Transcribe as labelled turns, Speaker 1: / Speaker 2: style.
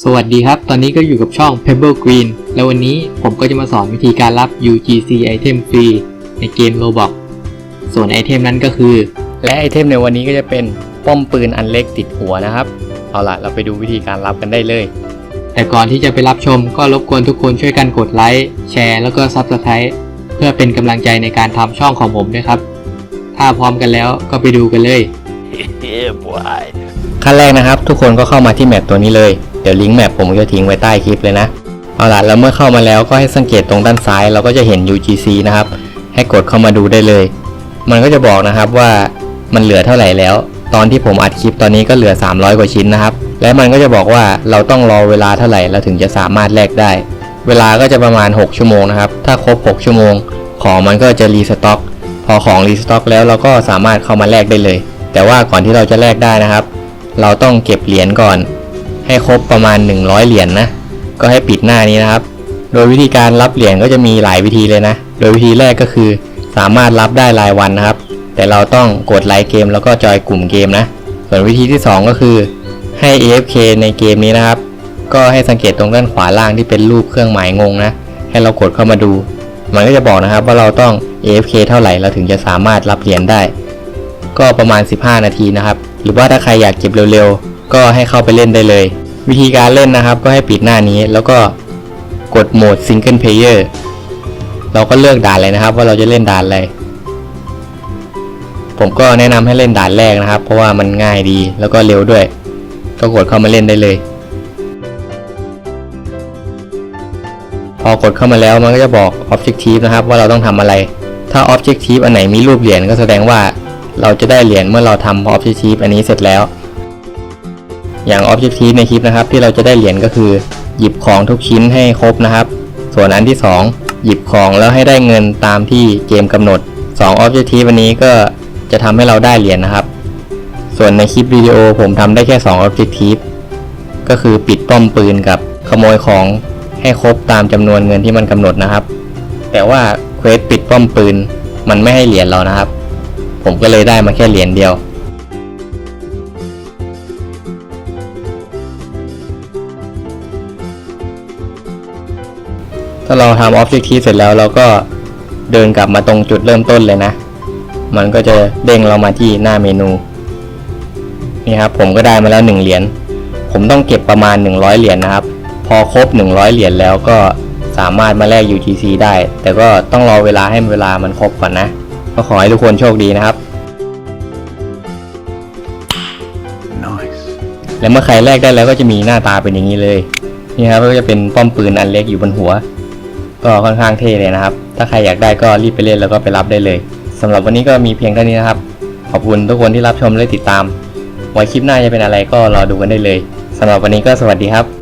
Speaker 1: สวัสดีครับ ตอนนี้ก็อยู่กับช่อง Pebble Green แล้ววันนี้ผมก็จะมาสอนวิธีการรับ UGC ไอเทมฟรีในเกม Roblox ส่วนไอเทมนั้นก็คือ
Speaker 2: และไอเทมในวันนี้ก็จะเป็นป้อมปืนอันเล็กติดหัวนะครับ เอาล่ะ เราไปดูวิธีการรับกันได้เลย
Speaker 1: แต่ก่อนที่จะไปรับชมก็รบกวนทุกคนช่วยกันกดไลค์แชร์แล้วก็ Subscribe เพื่อเป็นกำลังใจในการทำช่องของผมด้วยครับ ถ้าพร้อมกันแล้วก็ไปดูกันเลย
Speaker 3: yeah, boy.
Speaker 2: ขั้นแรกนะครับ ทุกคนก็เข้ามาที่แมปตัวนี้เลย เดี๋ยวลิงก์แมปผมจะทิ้งไว้ใต้คลิปเลยนะ เอาล่ะแล้วเมื่อเข้ามาแล้วก็ให้สังเกตตรงด้านซ้าย เราก็จะเห็น UGC นะครับ ให้กดเข้ามาดูได้เลย มันก็จะบอกนะครับว่ามันเหลือเท่าไหร่แล้ว ตอนที่ผมอัดคลิปตอนนี้ก็เหลือ 300 กว่าชิ้นนะครับ และมันก็จะบอกว่าเราต้องรอเวลาเท่าไหร่เราถึงจะสามารถแลกได้ เวลาก็จะประมาณ 6 ชั่วโมงนะครับ ถ้าครบ 6 ชั่วโมง ของมันก็จะรีสต็อก พอของรีสต็อกแล้วเราก็สามารถเข้ามาแลกได้เลย แต่ว่าก่อนที่เราจะแลกได้นะครับ เราต้องเก็บเหรียญก่อน ให้ครบประมาณ 100 เหรียญนนะ ก็ให้ปิดหน้านี้นะครับ โดยวิธีการรับเหรียญก็จะมีหลายวิธีเลยนะ โดยวิธีแรกก็คือ สามารถรับได้รายวันนะครับ แต่เราต้องกดไลค์เกมแล้วก็จอยกลุ่มเกมนะ ส่วนวิธีที่ 2 ก็คือให้ AFK ในเกมนี้นะครับ ก็ให้สังเกตตรงด้านขวาล่างที่เป็นรูปเครื่องหมายงงนะ ให้เรากดเข้ามาดู มันก็จะบอกนะครับว่าเราต้อง AFK เท่าไหร่เราถึงจะสามารถรับเหรียญได้ ก็ประมาณ 15 นาทีนะครับ หรือว่าถ้าใครอยากเก็บเร็วๆ ก็ให้เข้าไปเล่นได้เลย วิธีการเล่นนะครับ ก็ให้ปิดหน้านี้แล้วก็กดโหมด Single Player เราก็เลือกด่านเลยนะครับ ว่าเราจะเล่นด่านอะไร ผมก็แนะนำให้เล่นด่านแรกนะครับ เพราะว่ามันง่ายดีแล้วก็เร็วด้วย ก็กดเข้ามาเล่นได้เลย พอกดเข้ามาแล้วมันก็จะบอก Objective นะครับ ว่าเราต้องทำอะไร ถ้า Objective อันไหนมีรูปเหรียญก็แสดงว่า เราจะได้เหรียญเมื่อเราทำ Objective อันนี้เสร็จแล้ว อย่าง Objective ในคลิปนะครับ ที่เราจะได้เหรียญก็คือ หยิบของทุกชิ้นให้ครบนะครับ ส่วนอันที่ 2 หยิบของแล้วให้ได้เงินตามที่เกมกำหนด 2 Objective อันนี้ก็จะทำให้เราได้เหรียญนะครับ ส่วนในคลิปวิดีโอผมทำได้แค่ 2 Objective ก็คือปิดป้อมปืนกับขโมยของให้ครบตามจำนวนเงินที่มันกำหนดนะครับ แต่ว่าเควสปิดป้อมปืนมันไม่ให้เหรียญเรานะครับ ผมก็เลยได้มาแค่เหรียญเดียว ถ้าเราทำ Objective เสร็จแล้วเราก็เดินกลับมาตรงจุดเริ่มต้นเลยนะ มันก็จะเด้งเรามาที่หน้าเมนู นี่ครับผมก็ได้มาแล้ว1เหรียญ ผมต้องเก็บประมาณ 100 เหรียญนะครับ พอครบ 100 เหรียญแล้วก็สามารถมาแลก UTC ได้ แต่ก็ต้องรอเวลาให้เวลามันครบก่อนนะ ก็ขอให้ทุกคนโชคดีนะครับ
Speaker 3: Nice.
Speaker 2: และเมื่อใครแลกได้แล้วก็จะมีหน้าตาเป็นอย่างนี้เลย นี่ครับก็จะเป็นป้อมปืนอันเล็กอยู่บนหัว ก็ค่อนข้างเท่เลยนะครับ ถ้าใครอยากได้ก็รีบไปเล่นแล้วก็ไปรับได้เลยสำหรับวันนี้ก็มีเพียงเท่านี้นะครับ ขอบคุณทุกคนที่รับชมและติดตาม ไว้คลิปหน้าจะเป็นอะไรก็รอดูกันได้เลยสำหรับวันนี้ก็สวัสดีครับ